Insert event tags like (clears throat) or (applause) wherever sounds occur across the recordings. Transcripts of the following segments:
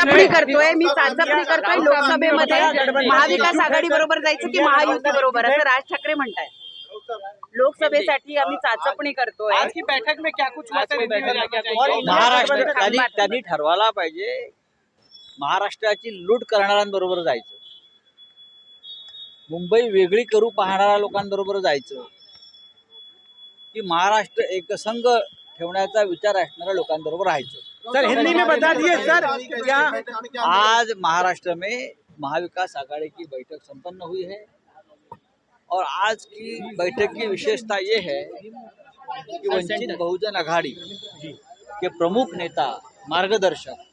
चाचपणी करतोय मी चाचपणी करतोय लोकसभेमध्ये महाविकास आघाडी बरोबर जायचं की महायुती बरोबर असं राज ठाकरे म्हणतायत लोकसभेसाठी आम्ही चाचपणी करतोय. आज की बैठक में क्या कुछ महाराष्ट्र त्यांनी ठरवायला पाहिजे महाराष्ट्राची लूट करणाऱ्यांबरोबर जायचं. मुंबई वेगळी करू पाहणाऱ्या लोकांबरोबर जायचं. की महाराष्ट्र एकसंघ ठेवण्याचा विचार असणाऱ्या लोकांबरोबर राहायचं. सर हिंदी में बता दिए सर क्या आज महाराष्ट्र में महाविकास आघाड़ी की बैठक संपन्न हुई है। और आज की बैठक की विशेषता ये है कि वंचित बहुजन आघाड़ी के प्रमुख नेता मार्गदर्शक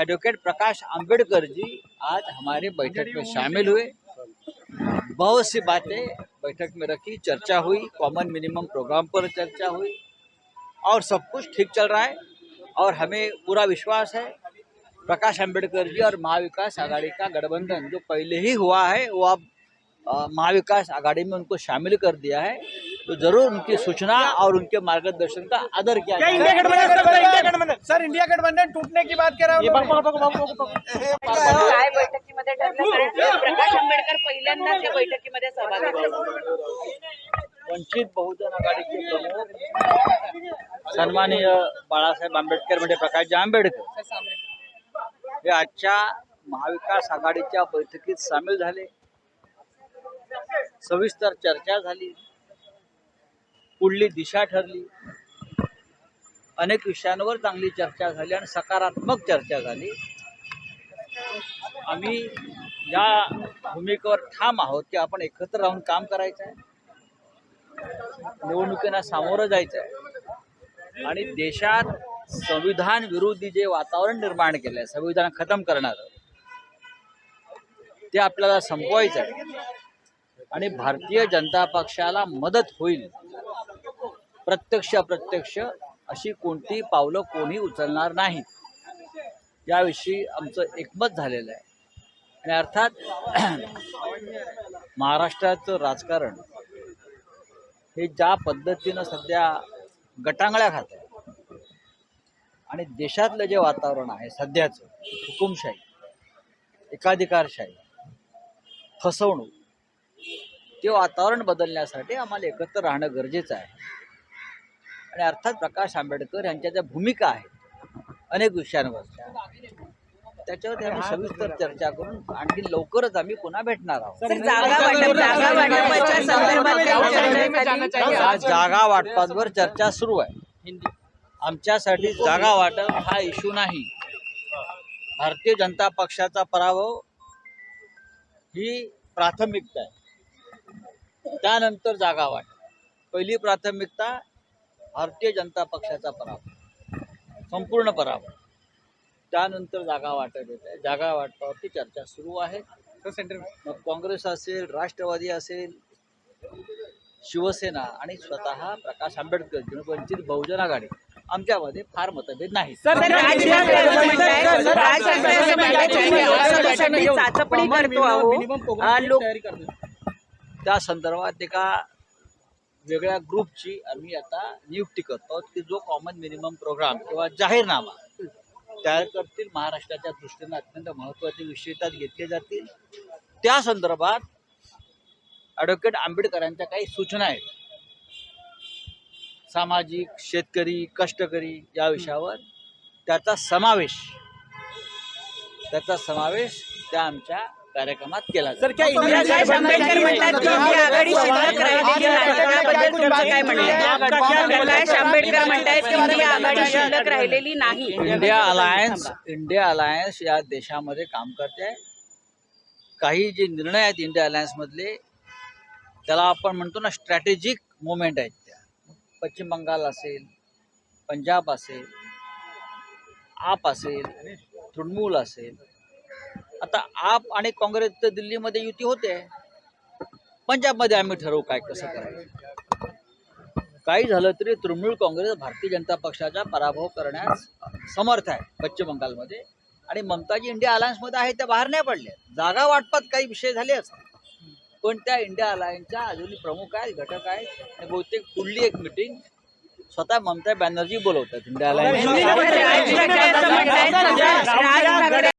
एडवोकेट प्रकाश अंबेडकर जी आज हमारे बैठक में शामिल हुए। बहुत सी बातें बैठक में रखी चर्चा हुई कॉमन मिनिमम प्रोग्राम पर चर्चा हुई और सब कुछ ठीक चल रहा है। और हमें पूरा विश्वास है। प्रकाश अंबेडकर जी और महाविकास आघाड़ी का गठबंधन जो पहले ही हुआ है वो अब महाविकास आघाड़ी में उनको शामिल कर दिया है। तो ज़रूर उनकी सूचना और उनके मार्गदर्शन का आदर किया क्या इंडिया गठबंधन सर इंडिया गठबंधन। टूटने की बात कर रहा हूँ काय बैठकीमध्ये ठरलं प्रकाश आंबेडकर पहिल्यांदाच या बैठकीमध्ये सहभागी वंचित बहुजन आघाडीचे प्रमुख सन्माननीय बाळासाहेब आंबेडकर म्हणजे प्रकाशजी आंबेडकर. हे आजच्या महाविकास आघाडीच्या बैठकीत सामील झाले. सविस्तर चर्चा झाली. पुढली दिशा ठरली. अनेक विषयांवर चांगली चर्चा झाली आणि सकारात्मक चर्चा झाली. आम्ही या भूमिकेवर ठाम आहोत की आपण एकत्र राहून काम करायचं आहे निवडणुकीला सामोरं जायचं आहे आणि देशात संविधान विरोधी जे वातावरण निर्माण केलं आहे संविधान खतम करणारं ते आपल्याला संपवायचं आहे. आणि भारतीय जनता पक्षाला मदत होईल. प्रत्यक्ष अप्रत्यक्ष अशी कोणती पावलं कोणी उचलणार नाही याविषयी आमचं एकमत झालेलं आहे. आणि अर्थात (clears throat) महाराष्ट्राचं राजकारण हे ज्या पद्धतीनं सध्या गटांगळ्या खात आहे आणि देशातलं जे वातावरण आहे सध्याचं हुकुमशाही एकाधिकारशाही फसवणूक ते वातावरण बदलण्यासाठी आम्हाला एकत्र राहणं गरजेचं आहे. आणि अर्थात प्रकाश आंबेडकर यांच्या ज्या भूमिका आहेत अनेक विषयांवर त्याच्यावर आम्ही सविस्तर चर्चा करून आणखी लवकरच आम्ही पुन्हा भेटणार आहोत. सर जागा वाटप जागा वाटपाच्या संदर्भात काही चर्चा झाली? जागा वाटपांवर चर्चा सुरू आहे. आमच्यासाठी जागा वाटप हा इश्यू नाही. भारतीय जनता पक्षाचा पराभव ही प्राथमिकता आहे. त्यानंतर जागा वाटप. पहिली प्राथमिकता भारतीय जनता पक्षाचा पराभव. संपूर्ण पराभव. त्यानंतर जागा वाटप येत आहे. जागा वाटपावरती चर्चा सुरू आहे. सेंटर में मग काँग्रेस असेल राष्ट्रवादी असेल शिवसेना आणि स्वतः प्रकाश आंबेडकर किंवा वंचित बहुजन आघाडी आमच्यामध्ये फार मतभेद नाही. त्या संदर्भात एका वेगळ्या ग्रुपची आम्ही आता नियुक्ती करतो आहोत की जो कॉमन मिनिमम प्रोग्राम किंवा जाहीरनामा तयार करतील. महाराष्ट्राच्या दृष्टीने अत्यंत महत्त्वाचे विषय त्यात घेतले जातील. त्या संदर्भात ॲडव्होकेट आंबेडकरांच्या काही सूचना आहेत. सामाजिक शेतकरी कष्टकरी या विषयावर त्याचा समावेश त्याचा समावेश त्या आमच्या कार्यक्रमात केला सर क्या इंडिया राहिलेली नाही. अलायन्स इंडिया अलायन्स या देशामध्ये काम करते. आहे काही जे निर्णय आहेत इंडिया अलायन्समधले त्याला आपण म्हणतो ना स्ट्रॅटेजिक मुवमेंट आहेत त्या. पश्चिम बंगाल असेल पंजाब असेल आप असेल तृणमूल असेल आता आप आणि काँग्रेस तर दिल्लीमध्ये युती होते. पंजाबमध्ये आम्ही ठरवू काय कसं करायचं. काही झालं तरी तृणमूल काँग्रेस भारतीय जनता पक्षाचा पराभव करण्यास समर्थ आहे पश्चिम बंगालमध्ये. आणि ममताजी इंडिया अलायन्समध्ये आहे त्या बाहेर नाही पडल्या जागा वाटपात काही विषय झाले असतात पण त्या इंडिया अलायन्सच्या अजूनही प्रमुख आहेत घटक आहेत. आणि बहुतेक पुढली एक मिटिंग स्वतः ममता बॅनर्जी बोलवतात इंडिया अलायन्स